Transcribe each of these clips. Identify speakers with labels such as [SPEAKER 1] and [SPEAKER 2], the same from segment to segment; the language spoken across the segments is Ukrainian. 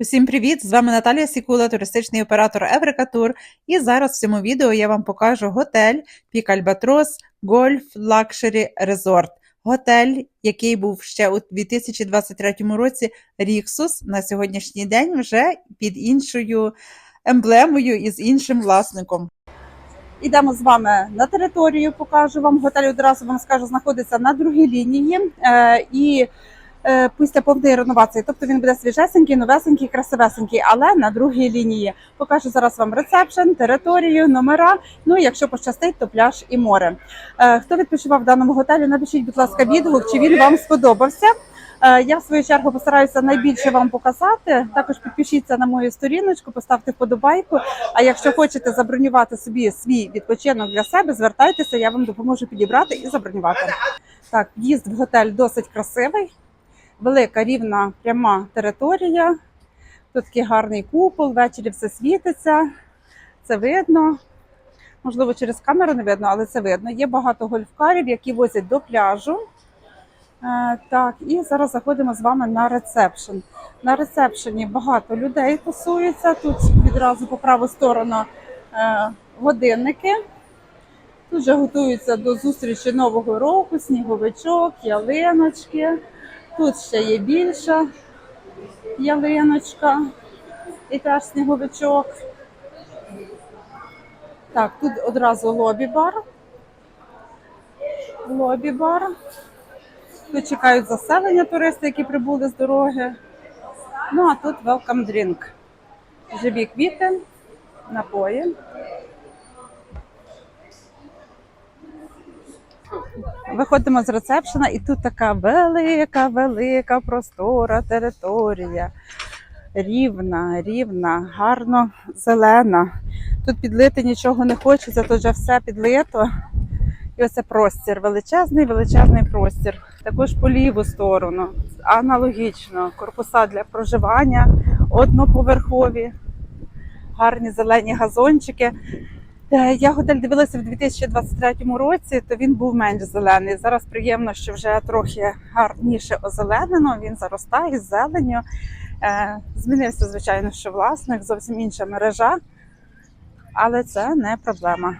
[SPEAKER 1] Усім привіт! З вами Наталія Сікула, туристичний оператор Еврика Тур. І зараз в цьому відео я вам покажу готель Пік Альбатрос Гольф Лакшері Резорт. Готель, який був ще у 2023 році Ріксус, на сьогоднішній день вже під іншою емблемою і з іншим власником.
[SPEAKER 2] Ідемо з вами на територію, покажу вам. Готель одразу вам скажу, знаходиться на другій лінії. Е, і після повної реновації, тобто він буде свіжесенький, новесенький, красивесенький, але на другій лінії. Покажу зараз вам рецепшн, територію, номера. Ну і якщо пощастить, то пляж і море. Е, хто відпочивав в даному готелі? Напишіть, будь ласка, відгук, чи він вам сподобався. Е, Я в свою чергу постараюся найбільше вам показати. Також підпишіться на мою сторіночку, поставте вподобайку. А якщо хочете забронювати собі свій відпочинок для себе, звертайтеся, я вам допоможу підібрати і забронювати. Так, в'їзд в готель досить красивий, велика рівна пряма територія. Тут такий гарний купол, ввечері все світиться, це видно. Можливо, через камеру не видно, але це видно. Є багато гольфкарів, які возять до пляжу. Е, Так, і зараз заходимо з вами на ресепшн. На ресепшені багато людей тусується. Тут відразу по праву сторону е, годинники. Тут вже готуються до зустрічі Нового року, сніговичок, ялиночки. Тут ще є більша ялиночка і теж сніговичок. Так, тут одразу лобі-бар. Лобі-бар. Тут чекають заселення туристи, які прибули з дороги. Ну а тут welcome drink. Живі квіти, напої. Виходимо з ресепшена, і тут така велика, велика простора територія. Рівна, рівна, гарно зелена. Тут підлити нічого не хочеться, тут вже все підлито. І оце простір, величезний, величезний простір. Також по ліву сторону, аналогічно, корпуса для проживання, одноповерхові, гарні зелені газончики. Е, Я готель дивилася в 2023 році, то він був менш зелений. Зараз приємно, що вже трохи гарніше озеленено, він заростає з зеленню. Е, Змінився, звичайно, що власник, зовсім інша мережа, але це не проблема.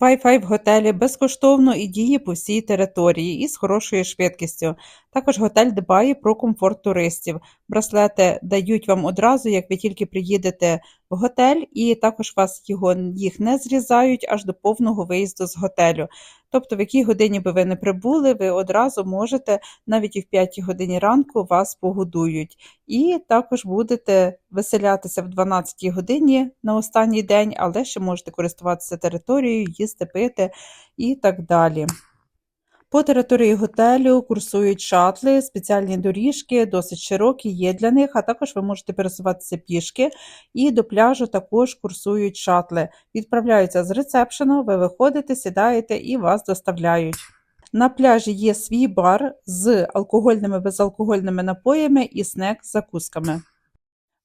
[SPEAKER 1] Wi-Fi в готелі безкоштовно і діє по всій території і з хорошою швидкістю. Також готель дбає про комфорт туристів. Браслети дають вам одразу, як ви тільки приїдете готель, і також вас його їх не зрізають аж до повного виїзду з готелю. Тобто, в якій годині би ви не прибули, ви одразу можете, навіть і в 5 годині ранку вас погодують. І також будете веселятися в 12 годині на останній день, але ще можете користуватися територією, їсти, пити і так далі. По території готелю курсують шатли, спеціальні доріжки, досить широкі є для них, а також ви можете пересуватися пішки. І до пляжу також курсують шатли. Відправляються з ресепшену, ви виходите, сідаєте і вас доставляють. На пляжі є свій бар з алкогольними безалкогольними напоями і снек з закусками.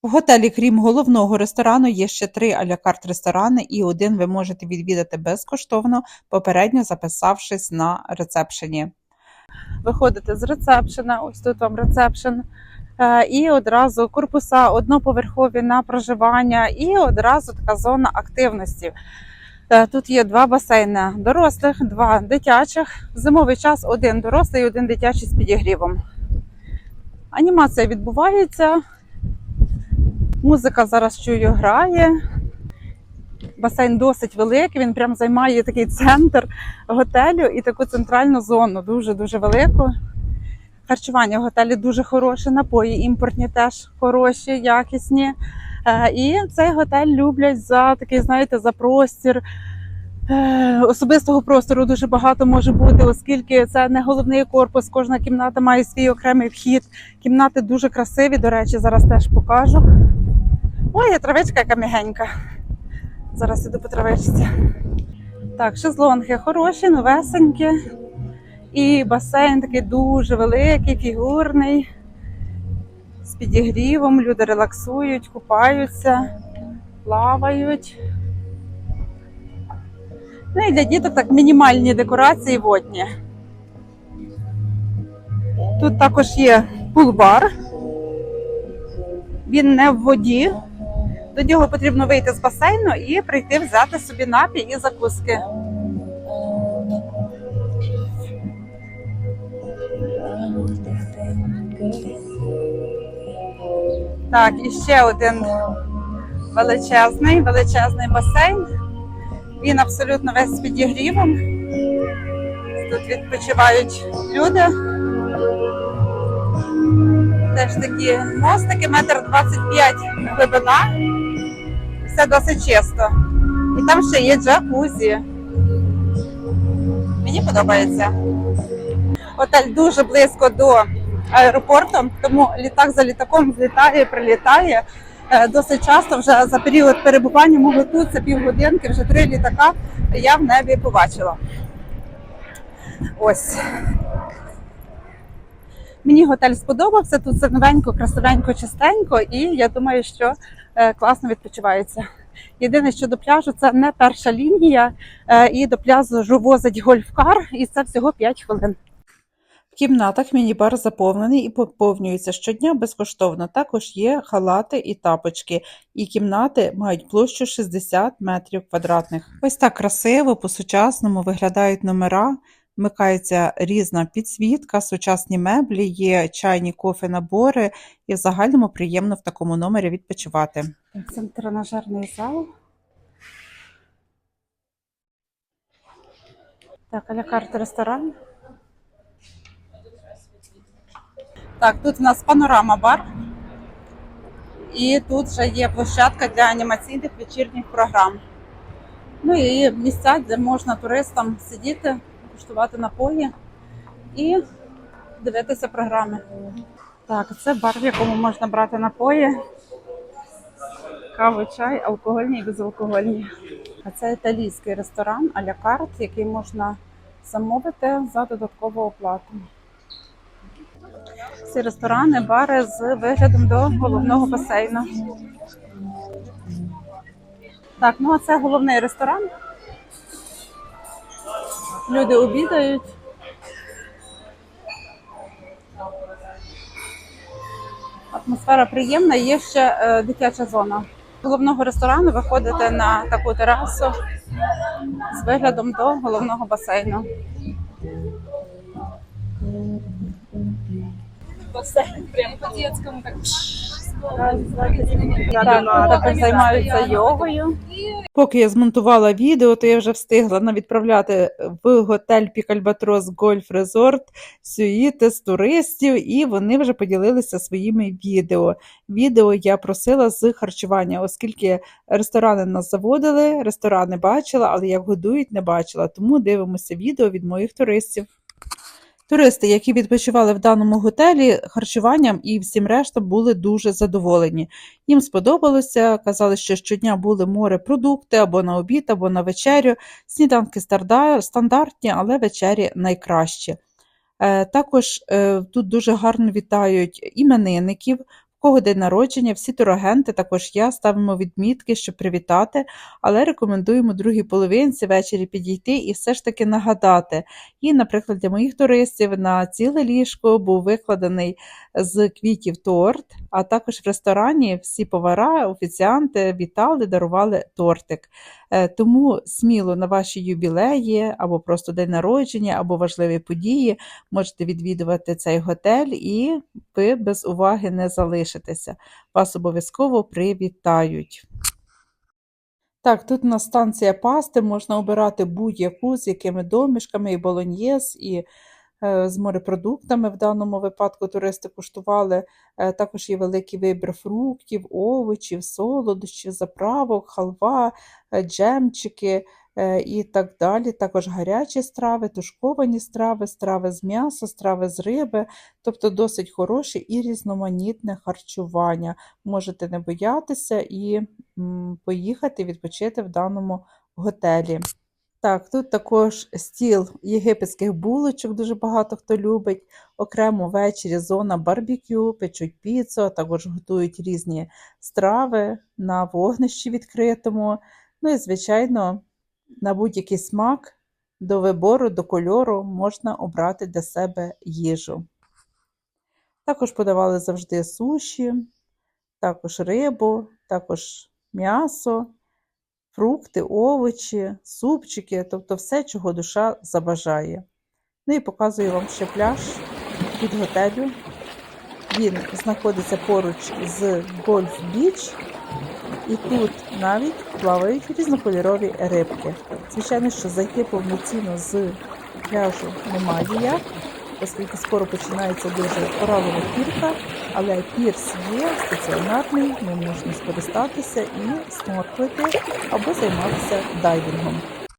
[SPEAKER 1] В готелі, крім головного ресторану, є ще три алякарт ресторани, і один ви можете відвідати безкоштовно, попередньо записавшись на рецепшені.
[SPEAKER 2] Виходите з ресепшена, ось тут вам ресепшн. Е, І одразу корпуса одноповерхові на проживання, і одразу така зона активності. Е, Тут є два басейни дорослих, два дитячих. Зимовий час один дорослий один дитячий з підігрівом. Анімація відбувається. Музика зараз чую грає. Басейн досить великий, він прям займає такий центр готелю і таку центральну зону, дуже-дуже велику. Харчування в готелі дуже хороше, напої імпортні теж хороші, якісні. Е, І цей готель люблять за такий, знаєте, за простір. Е, Особистого простору дуже багато може бути, оскільки це не головний корпус, кожна кімната має свій окремий вхід. Кімнати дуже красиві, до речі, зараз теж покажу. Ой, є травичка яка м'ягенька. Зараз іду по травичці. Так, шезлонги хороші, новесенькі. І басейн такий дуже великий, фігурний. З підігрівом. Люди релаксують, купаються, плавають. Ну і для діток так мінімальні декорації водні. Тут також є пул-бар. він не в воді. До нього потрібно вийти з басейну і прийти взяти собі напій і закуски. Так, і ще один величезний, величезний басейн. Він абсолютно весь з підігрівом. Тут відпочивають люди. Теж такі мостики, метр двадцять п'ять глибина. Все досить чисто. І там ще є джакузі. Мені подобається. Готель дуже близько до аеропорту, тому літак за літаком злітає, прилітає. Е, Досить часто вже за період перебування мого тут, це півгодинки, вже три літака я в небі побачила. Ось. Мені готель сподобався. Тут все новенько, красивенько, чистенько, і я думаю, що е, класно відпочивається. Єдине, що до пляжу це не перша лінія, е, і до пляжу возить гольфкар, і це всього 5 хвилин.
[SPEAKER 1] В кімнатах міні-бар заповнений і поповнюється щодня безкоштовно. Також є халати і тапочки, і кімнати мають площу 60 метрів квадратних. Ось так красиво, по-сучасному виглядають номера. Вмикається різна підсвітка, сучасні меблі, є чайні кофе набори, і в загальному приємно в такому номері відпочивати.
[SPEAKER 2] Це тренажерний зал. Так, а карта ресторан. Так, тут у нас панорама бар. І тут вже є площадка для анімаційних вечірніх програм. Ну і місця, де можна туристам сидіти, куштувати напої і дивитися програми. Так, це бар, в якому можна брати напої. Каву, чай, алкогольні і безалкогольні. А це італійський ресторан а-ля карт, який можна замовити за додаткову оплату. Всі ресторани, бари з виглядом до головного басейну. Так, ну а це головний ресторан. Люди обідають. Атмосфера приємна, є ще е, дитяча зона. З головного ресторану виходите на таку терасу з виглядом до головного басейну.
[SPEAKER 3] бассейн, прям по-детскому так.
[SPEAKER 2] Так, займаються йогою.
[SPEAKER 1] Поки я змонтувала відео, то я вже встигла на відправляти в готель Пікальбатрос Гольф Резорт сюїти з туристів, і вони вже поділилися своїми відео. Відео я просила з харчування, оскільки ресторани нас заводили, ресторани бачила, але як годують, не бачила. Тому дивимося відео від моїх туристів. Туристи, які відпочивали в даному готелі, харчуванням і всім решта були дуже задоволені. Їм сподобалося, казали, що щодня були морепродукти або на обід, або на вечерю. Сніданки стандартні, але вечері найкращі. Е, Також е, тут дуже гарно вітають іменинників. Кого день народження, всі турагенти, також я ставимо відмітки, щоб привітати, але рекомендуємо другій половинці ввечері підійти і все ж таки нагадати. І, наприклад, для моїх туристів на ціле ліжко був викладений з квітів торт, а також в ресторані всі повара, офіціанти вітали, дарували тортик. Е, Тому сміло на ваші юбілеї або просто день народження, або важливі події можете відвідувати цей готель, і ви без уваги не залишитеся. Вас обов'язково привітають. Так, тут у нас станція пасти, можна обирати будь-яку з якими домішками, і болоньєз, і з морепродуктами в даному випадку туристи куштували. Е, також є великий вибір фруктів, овочів, солодощів, заправок, халва, е, джемчики е, і так далі. Також гарячі страви, тушковані страви, страви з м'яса, страви з риби, тобто досить хороше і різноманітне харчування. Можете не боятися і поїхати відпочити в даному готелі. Так, тут також стіл єгипетських булочок, дуже багато хто любить. Окремо ввечері зона барбекю, печуть піцу, а також готують різні страви на вогнищі відкритому. Ну і, звичайно, на будь-який смак до вибору, до кольору можна обрати для себе їжу. Також подавали завжди суші, також рибу, також м'ясо, фрукти, овочі, супчики, тобто все, чого душа забажає. Ну і показую вам ще пляж від готелю. Він знаходиться поруч з Гольф Біч, і тут навіть плавають різнокольорові рибки. Звичайно, що зайти повноцінно з пляжу немає оскільки скоро починається дуже коралова кірка, але пірс є стаціонарний, ним можна скористатися і снорклити або займатися дайвінгом.